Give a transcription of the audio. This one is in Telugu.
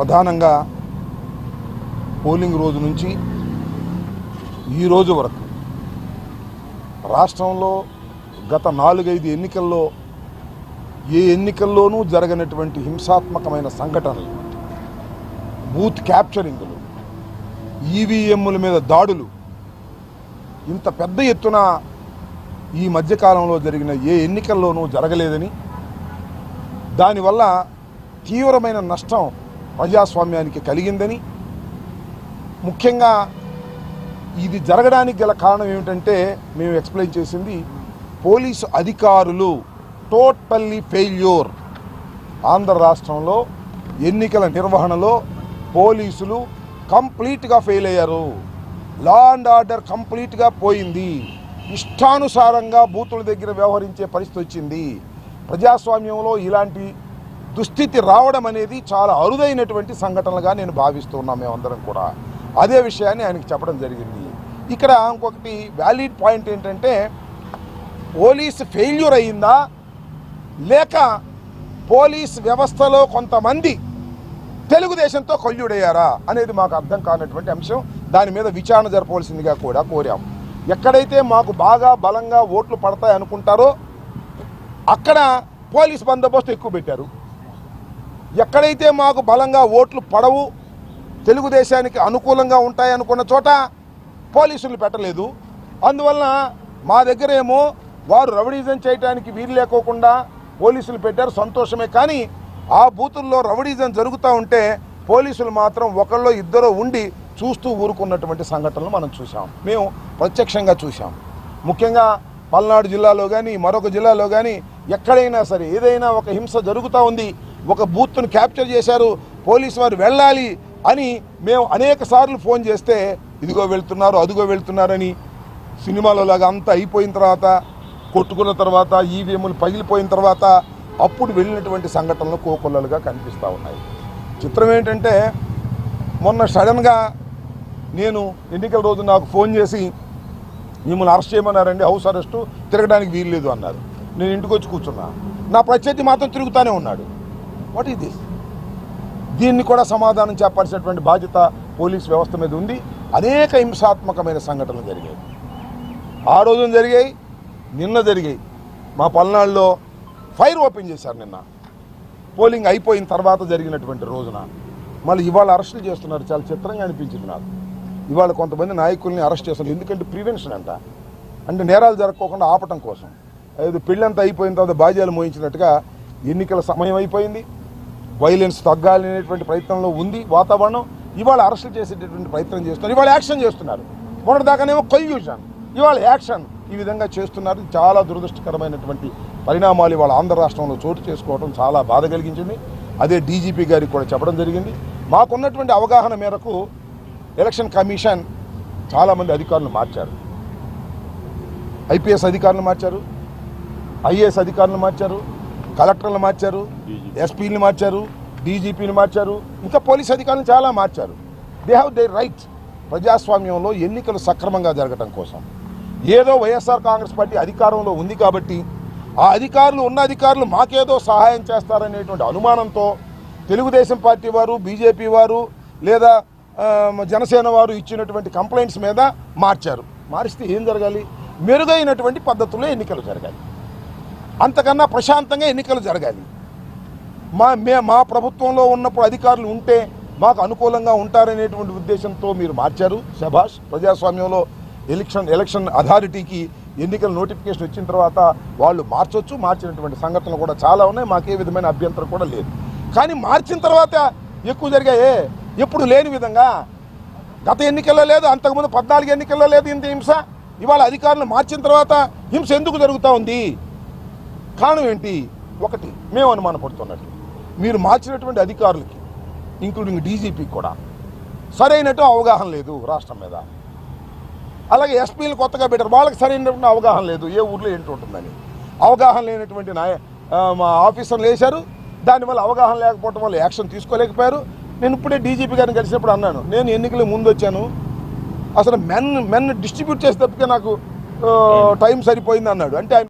ప్రధానంగా పోలింగ్ రోజు నుంచి ఈ రోజు వరకు రాష్ట్రంలో గత నాలుగైదు ఎన్నికల్లో ఏ ఎన్నికల్లోనూ జరగనటువంటి హింసాత్మకమైన సంఘటనలు బూత్ క్యాప్చరింగ్లు ఈవీఎంల మీద దాడులు ఇంత పెద్ద ఎత్తున ఈ మధ్యకాలంలో జరిగిన ఏ ఎన్నికల్లోనూ జరగలేదని దానివల్ల తీవ్రమైన నష్టం ప్రజాస్వామ్యానికి కలిగిందని. ముఖ్యంగా ఇది జరగడానికి గల కారణం ఏమిటంటే మేము ఎక్స్ప్లెయిన్ చేసింది పోలీసు అధికారులు టోటల్లీ ఫెయిల్యూర్. ఆంధ్ర రాష్ట్రంలో ఎన్నికల నిర్వహణలో పోలీసులు కంప్లీట్గా ఫెయిల్ అయ్యారు. లా అండ్ ఆర్డర్ కంప్లీట్గా పోయింది. ఇష్టానుసారంగా బూతుల దగ్గర వ్యవహరించే పరిస్థితి వచ్చింది. ప్రజాస్వామ్యంలో ఇలాంటి దుస్థితి రావడం అనేది చాలా అరుదైనటువంటి సంఘటనలుగా నేను భావిస్తున్నాం మేమందరం కూడా. అదే విషయాన్ని ఆయనకి చెప్పడం జరిగింది. ఇక్కడ ఇంకొకటి వ్యాలిడ్ పాయింట్ ఏంటంటే పోలీస్ ఫెయిల్యూర్ అయిందా? లేక పోలీస్ వ్యవస్థలో కొంతమంది తెలుగుదేశంతో కొల్లుడయ్యారా? అనేది మాకు అర్థం కానటువంటి అంశం. దాని మీద విచారణ జరపవలసిందిగా కూడా కోరాం. ఎక్కడైతే మాకు బాగా బలంగా ఓట్లు పడతాయి అనుకుంటారో అక్కడ పోలీస్ బందోబస్తు ఎక్కువ పెట్టారు. ఎక్కడైతే మాకు బలంగా ఓట్లు పడవు తెలుగుదేశానికి అనుకూలంగా ఉంటాయనుకున్న చోట పోలీసులు పెట్టలేదు. అందువలన మా దగ్గర ఏమో వారు రవడీజం చేయడానికి వీలు లేకోకుండా పోలీసులు పెట్టారు సంతోషమే. కానీ ఆ బూతుల్లో రవడీజం జరుగుతూ ఉంటే పోలీసులు మాత్రం ఒకళ్ళో ఇద్దరు ఉండి చూస్తూ ఊరుకున్నటువంటి సంఘటనలు మనం చూసాం మేము ప్రత్యక్షంగా చూసాం ముఖ్యంగా పల్నాడు జిల్లాలో కానీ మరొక జిల్లాలో కానీ ఎక్కడైనా సరే ఏదైనా ఒక హింస జరుగుతూ ఉంది ఒక బూత్ను క్యాప్చర్ చేశారు పోలీసు వారు వెళ్ళాలి అని మేము అనేక సార్లు ఫోన్ చేస్తే ఇదిగో వెళ్తున్నారు అదిగో వెళ్తున్నారని సినిమాలో లాగా అంతా అయిపోయిన తర్వాత కొట్టుకున్న తర్వాత ఈవీఎంలు పగిలిపోయిన తర్వాత అప్పుడు వెళ్ళినటువంటి సంఘటనలు కోకొల్లలుగా కనిపిస్తూ ఉన్నాయి. చిత్రం ఏంటంటే మొన్న సడన్గా నేను ఎన్నికల రోజు నాకు ఫోన్ చేసి మిమ్మల్ని అరెస్ట్ చేయమన్నారండి హౌస్ అరెస్టు తిరగడానికి వీలు లేదు అన్నారు. నేను ఇంటికి వచ్చి కూర్చున్నా. నా ప్రత్యర్థి మాత్రం తిరుగుతూనే ఉన్నాడు. వాట్ ఈస్ దిస్ దీన్ని కూడా సమాధానం చెప్పాల్సినటువంటి బాధ్యత పోలీస్ వ్యవస్థ మీద ఉంది. అనేక హింసాత్మకమైన సంఘటనలు జరిగాయి. ఆ రోజున జరిగాయి నిన్న జరిగాయి. మా పల్నాడులో ఫైర్ ఓపెన్ చేశారు నిన్న. పోలింగ్ అయిపోయిన తర్వాత జరిగినటువంటి రోజున మళ్ళీ ఇవాళ అరెస్టులు చేస్తున్నారు. చాలా చిత్రంగా అనిపించింది నాకు. ఇవాళ కొంతమంది నాయకుల్ని అరెస్ట్ చేస్తున్నారు. ఎందుకంటే ప్రివెన్షన్ అంట. అంటే నేరాలు జరగకోకుండా ఆపటం కోసం. అది పెళ్ళంతా అయిపోయిన తర్వాత బాధ్యాలు మోయించినట్టుగా ఎన్నికల సమయం అయిపోయింది. వైలెన్స్ తగ్గాలనేటువంటి ప్రయత్నంలో ఉంది వాతావరణం. ఇవాళ అరెస్టులు చేసేటటువంటి ప్రయత్నం చేస్తున్నారు. ఇవాళ యాక్షన్ చేస్తున్నారు. మొన్నటిదాకానేమో కల్యూషన్ ఇవాళ యాక్షన్ ఈ విధంగా చేస్తున్నారు. చాలా దురదృష్టకరమైనటువంటి పరిణామాలు ఇవాళ ఆంధ్ర రాష్ట్రంలో చోటు చేసుకోవడం చాలా బాధ కలిగించింది. అదే డీజీపీ గారికి కూడా చెప్పడం జరిగింది. మాకున్నటువంటి అవగాహన మేరకు ఎలక్షన్ కమిషన్ చాలామంది అధికారులు మార్చారు. ఐపీఎస్ అధికారులు మార్చారు. ఐఏఎస్ అధికారులు మార్చారు. కలెక్టర్లు మార్చారు ఎస్పీని మార్చారు డీజీపీని మార్చారు ఇంకా పోలీస్ అధికారులు చాలా మార్చారు. దే హ్యావ్ దే రైట్ ప్రజాస్వామ్యంలో ఎన్నికలు సక్రమంగా జరగటం కోసం. ఏదో వైఎస్ఆర్ కాంగ్రెస్ పార్టీ అధికారంలో ఉంది కాబట్టి ఆ అధికారులు ఉన్న అధికారులు మాకేదో సహాయం చేస్తారనేటువంటి అనుమానంతో తెలుగుదేశం పార్టీ వారు బీజేపీ వారు లేదా జనసేన వారు ఇచ్చినటువంటి కంప్లైంట్స్ మీద మార్చారు. మారిస్తే ఏం జరగాలి? మెరుగైనటువంటి పద్ధతుల్లో ఎన్నికలు జరగాలి. అంతకన్నా ప్రశాంతంగా ఎన్నికలు జరగాలి. మా మే మా ప్రభుత్వంలో ఉన్నప్పుడు అధికారులు ఉంటే మాకు అనుకూలంగా ఉంటారనేటువంటి ఉద్దేశంతో మీరు మార్చారు. శభాష్ ప్రజాస్వామ్యంలో ఎలక్షన్ ఎలక్షన్ అథారిటీకి ఎన్నికల నోటిఫికేషన్ వచ్చిన తర్వాత వాళ్ళు మార్చొచ్చు. మార్చినటువంటి సంఘటనలు కూడా చాలా ఉన్నాయి. మాకే విధమైన అభ్యంతరం కూడా లేదు. కానీ మార్చిన తర్వాత ఎక్కువ జరిగాయే. ఎప్పుడు లేని విధంగా గత ఎన్నికల్లో లేదు అంతకుముందు పద్నాలుగు ఎన్నికల్లో లేదు ఇంత హింస. ఇవాళ అధికారులు మార్చిన తర్వాత హింస ఎందుకు జరుగుతూ ఉంది? కారణం ఏంటి? ఒకటి మేము అనుమానపడుతున్నట్టు. మీరు మార్చినటువంటి అధికారులకి ఇంక్లూడింగ్ డీజీపీకి కూడా సరైనట్టు అవగాహన లేదు రాష్ట్రం మీద. అలాగే ఎస్పీలు కొత్తగా పెట్టారు వాళ్ళకి సరైనటువంటి అవగాహన లేదు ఏ ఊర్లో ఏంటి ఉంటుందని. అవగాహన లేనటువంటి నాయ మా ఆఫీసర్లు వేశారు దానివల్ల అవగాహన లేకపోవడం వల్ల యాక్షన్ తీసుకోలేకపోయారు. నేను ఇప్పుడే డీజీపీ గారిని కలిసినప్పుడు అన్నాను నేను ఎన్నికల ముందు వచ్చాను అసలు మెన్ మెన్ డిస్ట్రిబ్యూట్ చేసేటప్పటికే నాకు ఆ, టైం సరిపోయింది అన్నాడు. అంటే ఆయన